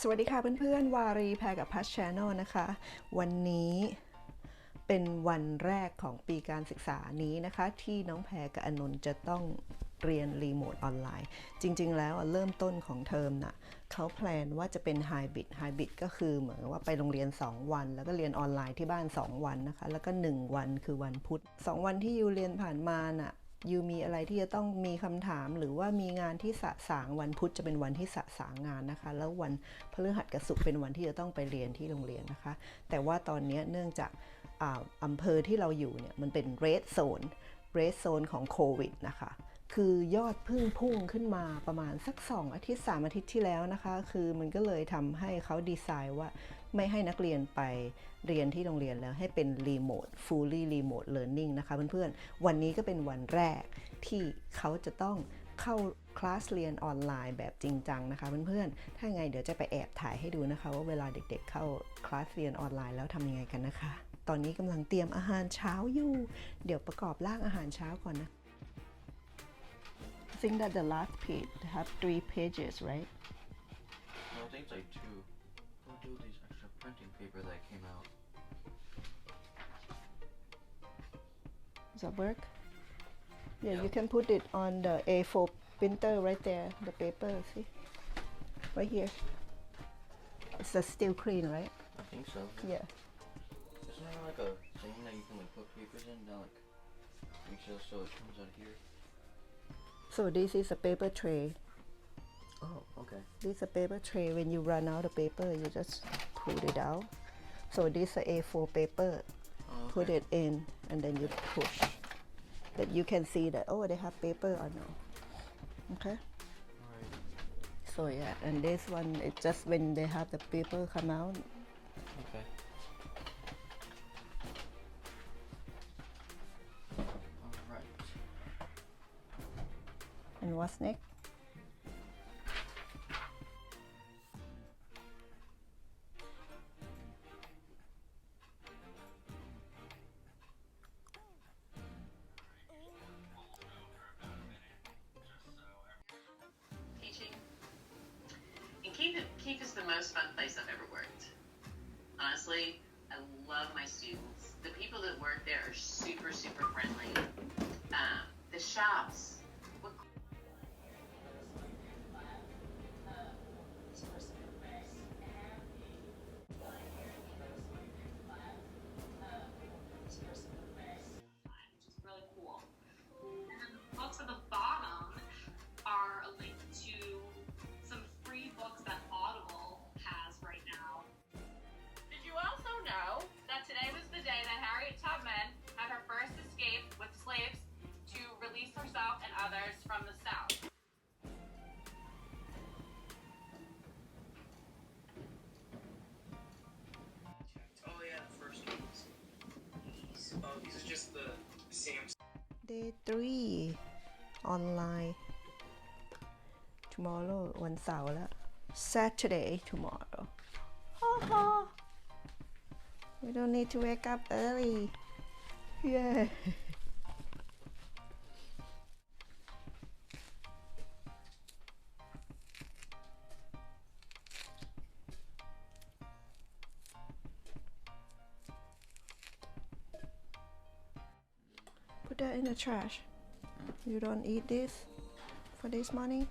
สวัสดีค่ะเพื่อนๆ วารีแพรกับพัชชานลนะคะ วันนี้เป็นวันแรกของปีการศึกษานี้นะคะ ที่น้องแพรกับอนนท์จะต้องเรียนรีโมทออนไลน์ จริงๆ แล้วเริ่มต้นของเทอมน่ะเขาแพลนว่าจะเป็นไฮบริดไฮบริดก็คือเหมือนว่าไปโรงเรียน 2 วัน แล้วก็เรียนออนไลน์ที่บ้าน 2 วันนะคะ แล้วก็ 1 วันคือวันพุธ 2 วันที่ยูเรียนผ่านมาน่ะ ยูมีอะไรที่จะต้องมีคำถามหรือว่ามีงานที่สะสางวันพุธจะเป็นวันที่สะสางงานนะคะ แล้ววันพฤหัสกับศุกร์เป็นวันที่จะต้องไปเรียนที่โรงเรียนนะคะ แต่ว่าตอนนี้เนื่องจากอาอำเภอที่เราอยู่เนี่ยมันเป็นเรดโซนเรดโซนของโควิดนะคะคือยอดพึ่งพุ่งขึ้นมาประมาณสัก 2 อาทิตย์ 3 อาทิตย์ที่แล้วนะคะ คือมันก็เลยทำให้เขาดีไซน์ว่า ไม่ให้นักเรียนไปเรียนที่โรงเรียนแล้วให้เป็นรีโมท fully remote learning นะคะเพื่อนๆ วันนี้ก็เป็นวันแรกที่เขาจะต้องเข้าคลาสเรียนออนไลน์แบบจริงจังนะคะเพื่อนๆ ถ้าไงเดี๋ยวจะไปแอบถ่ายให้ดูนะคะว่าเวลาเด็กๆ เข้าคลาสเรียนออนไลน์แล้วทำยังไงกันนะคะ ตอนนี้กำลังเตรียมอาหารเช้าอยู่ เดี๋ยวประกอบร่างอาหารเช้าก่อนนะ I think that the last page have three pages, right? No, I think it's like two. We'll do these extra printing paper that came out. Does that work? Yeah, Yeah. you can put it on the A4 printer right there, the paper, see? Right here. It's a still clean, right? I think so. Yeah. Isn't there like a thing that you can like put papers in that like makes it so it comes out here? So this is a paper tray. Oh, okay. This is a paper tray. When you run out of paper, you just pull it out. So this is a A4 paper. Oh, Put okay. it in and then you push. That you can see that, oh, they have paper or no. Okay? So yeah, and this one it's just when they have the paper come out. Okay. Alright. And what's next? Keith is the most fun place I've ever worked. Honestly, I love my students. The people that work there are super, super friendly. Um, the shops. Day three online tomorrow วันเสาร์แล้ว Saturday tomorrow Haha. we don't need to wake up early yeah Put that in the trash. You don't eat this for this. I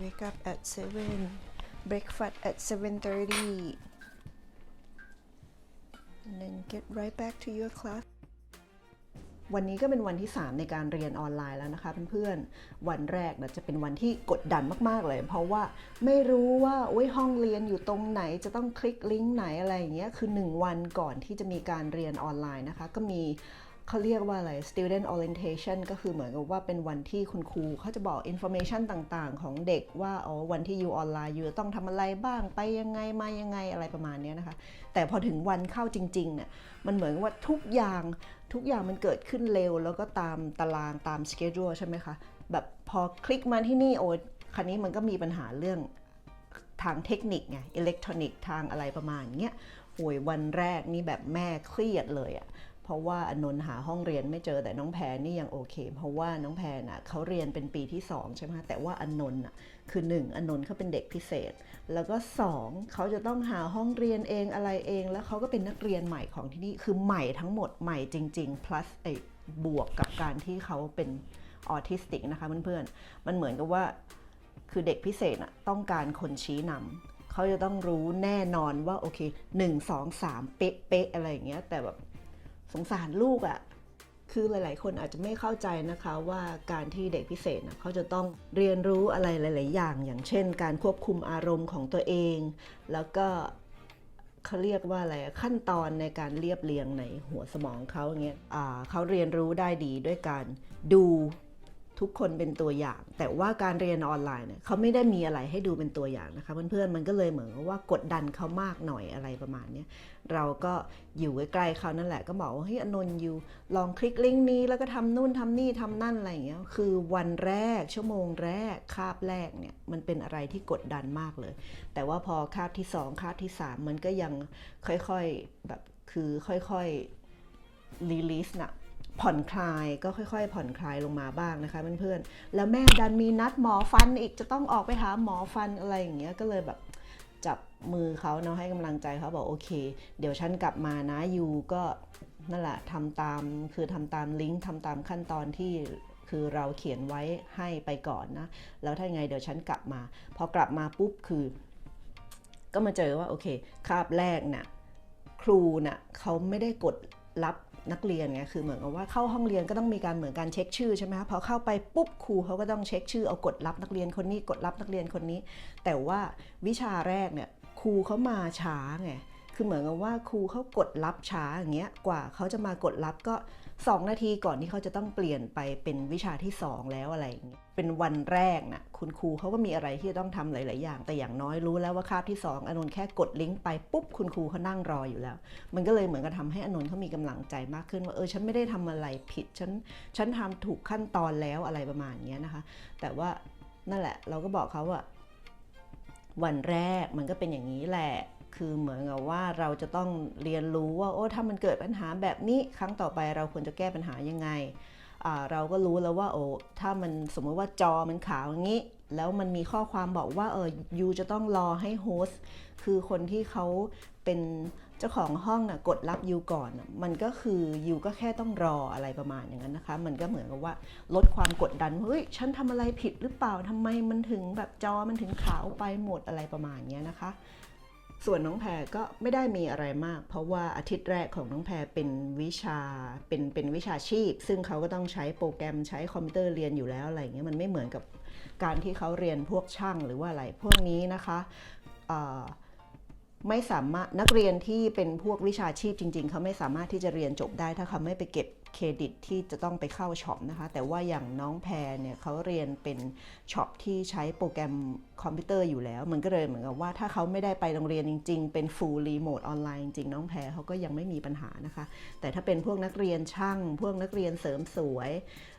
wake up at 7. Breakfast at 7.30. And then get right back to your class. วันนี้ก็เป็นวันที่ 3 ในการเรียนออนไลน์แล้วนะคะเพื่อนๆ วันแรกเนี่ยจะเป็นวันที่กดดันมากๆเลย เพราะว่าไม่รู้ว่าโอ้ยห้องเรียนอยู่ตรงไหนจะต้องคลิกลิงก์ไหนอะไรอย่างเงี้ยคือ 1 วันก่อนที่จะมีการเรียนออนไลน์นะคะ ก็มีเขาเรียกว่าอะไร student orientation ก็คือเหมือนกับว่าเป็นวันที่คุณครูเขาจะบอก information ต่างๆ ของเด็กว่าอ๋อวันที่อยู่ออนไลน์อยู่ต้องทำอะไรบ้างไปยังไงมายังไงอะไรประมาณเนี้ยนะคะ แต่พอถึงวันเข้าจริงๆเนี่ยมันเหมือนว่าทุกอย่าง ทุกอย่างมันเกิดขึ้นเร็ว แล้วก็ตามตารางตามสเกจ u l e ใช่ไหมคะ แบบพอคลิกมาที่นี่โอ้ยคันนี้มันก็มีปัญหาเรื่องทางเทคนิคไงอิเล็กทรอนิกส์ทางอะไรประมาณเงี้ยโอยวันแรกนี่แบบแม่เครียดเลยอะ เพราะว่าอนนท์หาห้องเรียนไม่เจอแต่น้องแพรนี่ยังโอเค เพราะว่าน้องแพรน่ะเขาเรียนเป็นปีที่สองใช่ไหมแต่ว่าอนนท์น่ะคือหนึ่งอนนท์เขาเป็นเด็กพิเศษ แล้วก็สองเขาจะต้องหาห้องเรียนเองอะไรเอง แล้วเขาก็เป็นนักเรียนใหม่ของที่นี่คือใหม่ทั้งหมดใหม่จริง ๆ plus ไอ้บวกกับการที่เขาเป็นออทิสติกนะคะเพื่อนๆมันเหมือนกับว่าคือเด็กพิเศษอะต้องการคนชี้นำเขาจะต้องรู้แน่นอนว่าโอเคหนึ่งสองสามเป๊ะเป๊ะอะไรอย่างเงี้ยแต่แบบ สงสารลูกอะคือหลาย ๆ คนอาจจะไม่เข้าใจนะคะว่าการที่เด็กพิเศษนะเขาจะต้องเรียนรู้อะไรหลาย ๆ อย่าง อย่างเช่น การควบคุมอารมณ์ของตัวเอง แล้วก็เขาเรียกว่าอะไรขั้นตอนในการเรียบเรียงในหัวสมองเขาอย่างเงี้ยเขาเรียนรู้ได้ดีด้วยการดู ทุกคนเป็นตัวอย่าง แต่ว่าการเรียนออนไลน์เนี่ยเขาไม่ได้มีอะไรให้ดูเป็นตัวอย่างนะคะเพื่อนๆมันก็เลยเหมือนว่ากดดันเขามากหน่อยอะไรประมาณนี้เราก็อยู่ใกล้ๆเขานั่นแหละก็บอกว่าเฮ้ยอนนท์อยู่ลองคลิกลิงก์นี้แล้วก็ทำนู่นทำนี่ทำนั่นอะไรอย่างเงี้ยคือวันแรกชั่วโมงแรกคาบแรกเนี่ยมันเป็นอะไรที่กดดันมากเลย แต่ว่าพอคาบที่สองคาบที่สามมันก็ยังค่อยๆแบบคือค่อยๆรีลิสน่ะ ผ่อนคลายก็ค่อย ๆ ผ่อนคลายลงมาบ้างนะคะเพื่อนๆแล้วแม่ดันมีนัดหมอฟันอีกจะต้องออกไปหาหมอฟันอะไรอย่างเงี้ยก็เลยแบบจับมือเขาเนาะให้กำลังใจเขาบอกโอเค เดี๋ยวฉันกลับมานะยูก็นั่นแหละทำตามคือทำตามลิงก์ทำตามขั้นตอนที่คือเราเขียนไว้ให้ไปก่อนนะ แล้วถ้ายังไงเดี๋ยวฉันกลับมา พอกลับมาปุ๊บคือ ก็มาเจอว่าโอเค คาบแรกน่ะครูน่ะเขาไม่ได้กดรับ นักเรียนไงคือเหมือนกับว่าเข้าห้องเรียนก็ต้องมีการเหมือนการเช็คชื่อใช่ไหมคะพอเข้าไปปุ๊บครูเขาก็ต้องเช็คชื่อเอากดรับนักเรียนคนนี้กดรับนักเรียนคนนี้ แต่ว่าวิชาแรกเนี่ยครูเขามาช้าไง คือเหมือนกับว่าครูเขากดรับช้าอย่างเงี้ยกว่าเขาจะมากดรับก็ 2 นาทีก่อนที่เขาจะต้องเปลี่ยนไปเป็นวิชาที่ 2 แล้วอะไรอย่างเงี้ยเป็นวันแรกนะ่ะคุณครูเขาก็มีอะไรที่จะต้องทำหลาย ๆ อย่าง แต่อย่างน้อยรู้แล้วว่าคาบที่ 2 อนนท์แค่กดลิงก์ไปปุ๊บคุณครูเขานั่งรออยู่แล้ว มันก็เลยเหมือนกับทำให้อนนท์เขามีกำลังใจมากขึ้นว่าเออฉันไม่ได้ทำอะไรผิดฉันฉันทำถูกขั้นตอนแล้วอะไรประมาณเนี้ยนะคะ แต่ว่านั่นแหละเราก็บอกเขาว่าวันแรกมันก็เป็นอย่างนี้แหละ คือเหมือนกับว่าเราจะต้องเรียนรู้ว่าโอ้ถ้ามันเกิดปัญหาแบบนี้ครั้งต่อไปเราควรจะแก้ปัญหายังไง เราก็รู้แล้วว่าโอ้ถ้ามันสมมติว่าจอมันขาวอย่างนี้ แล้วมันมีข้อความบอกว่าเออยูจะต้องรอให้โฮสต์คือคนที่เขาเป็นเจ้าของห้องน่ะกดรับยูก่อน มันก็คือยูก็แค่ต้องรออะไรประมาณอย่างนั้นนะคะ มันก็เหมือนกับว่าลดความกดดันเฮ้ยฉันทำอะไรผิดหรือเปล่าทำไมมันถึงแบบจอมันถึงขาวไปหมดอะไรประมาณเนี้ยนะคะ ส่วนน้องแพรก็ไม่ได้มีอะไรมาก เพราะว่าอาทิตย์แรกของน้องแพรเป็นวิชาเป็นเป็นวิชาชีพ ซึ่งเขาก็ต้องใช้โปรแกรมใช้คอมพิวเตอร์เรียนอยู่แล้วอะไรเงี้ยมันไม่เหมือนกับการที่เขาเรียนพวกช่างหรือว่าอะไรพวกนี้นะคะไม่สามารถนักเรียนที่เป็นพวกวิชาชีพจริง ๆ เขาไม่สามารถที่จะเรียนจบได้ถ้าเขาไม่ไปเก็บ เครดิตที่จะต้องไปเข้าช็อปนะคะ แต่ว่าอย่างน้องแพรเนี่ยเขาเรียนเป็นช็อปที่ใช้โปรแกรมคอมพิวเตอร์อยู่แล้ว มันก็เลยเหมือนกับว่าถ้าเขาไม่ได้ไปโรงเรียนจริง ๆ เป็น full remote ออนไลน์จริงๆน้องแพรเขาก็ยังไม่มีปัญหานะคะ แต่ถ้าเป็นพวกนักเรียนช่าง พวกนักเรียนเสริมสวย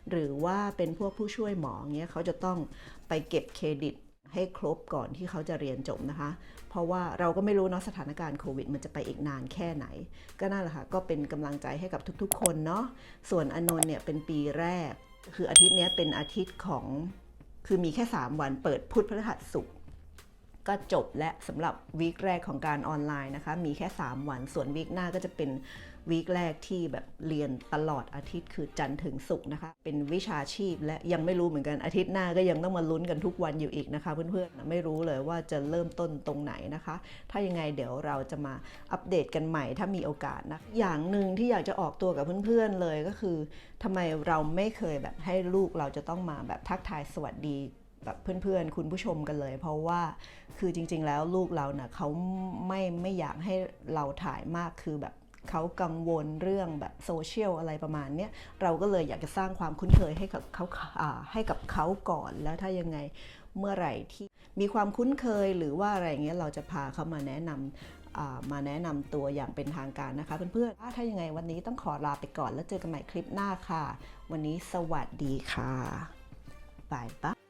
หรือว่าเป็นพวกผู้ช่วยหมอเงี้ยเขาจะต้องไปเก็บเครดิต ให้ครบก่อนที่เขาจะเรียนจบนะคะ เพราะว่าเราก็ไม่รู้เนาะสถานการณ์โควิด มันจะไปอีกนานแค่ไหน ก็นั่นแหละค่ะ ก็เป็นกำลังใจให้กับทุกๆ คนเนาะ ส่วนอนนท์เนี่ยเป็นปีแรก คืออาทิตย์นี้เป็นอาทิตย์ของ คือมีแค่ 3 วันเปิดพุธพฤหัสศุกร์ก็จบและสำหรับวีคแรกของการออนไลน์นะคะ มีแค่ 3 วัน ส่วนวีคหน้าก็จะเป็น วีคแรกที่แบบเรียนตลอดอาทิตย์คือจันทร์ถึงศุกร์นะคะ เป็นวิชาชีพและยังไม่รู้เหมือนกันอาทิตย์หน้าก็ยังต้องมาลุ้นกันทุกวันอยู่อีกนะคะ เพื่อนๆไม่รู้เลยว่าจะเริ่มต้นตรงไหนนะคะ ถ้ายังไงเดี๋ยวเราจะมาอัปเดตกันใหม่ถ้ามีโอกาสนะอย่างหนึ่งที่อยากจะออกตัวกับเพื่อนๆเลยก็คือทำไมเราไม่เคยแบบให้ลูกเราจะต้องมาแบบทักทายสวัสดีแบบเพื่อนๆ คุณผู้ชมกันเลย เพราะว่าคือจริงๆแล้วลูกเราเนะ่ะเขาไม่ไม่อยากให้เราถ่ายมากคือแบบ เขากังวลเรื่องแบบโซเชียลอะไรประมาณเนี้ยเราก็เลยอยากจะสร้างความคุ้นเคยให้กับเขาาให้กับเขาก่อนแล้วถ้ายังไงเมื่อไหร่ที่มีความคุ้นเคยหรือว่าอะไรเงี้ยเราจะพาเขามาแนะนำมาแนะนำตัวอย่างเป็นทางการนะคะเพื่อนๆถ้ายังไงวันนี้ต้องขอลาไปก่อนแล้วเจอกันใหม่คลิปหน้าค่ะ วันนี้สวัสดีค่ะบายบาย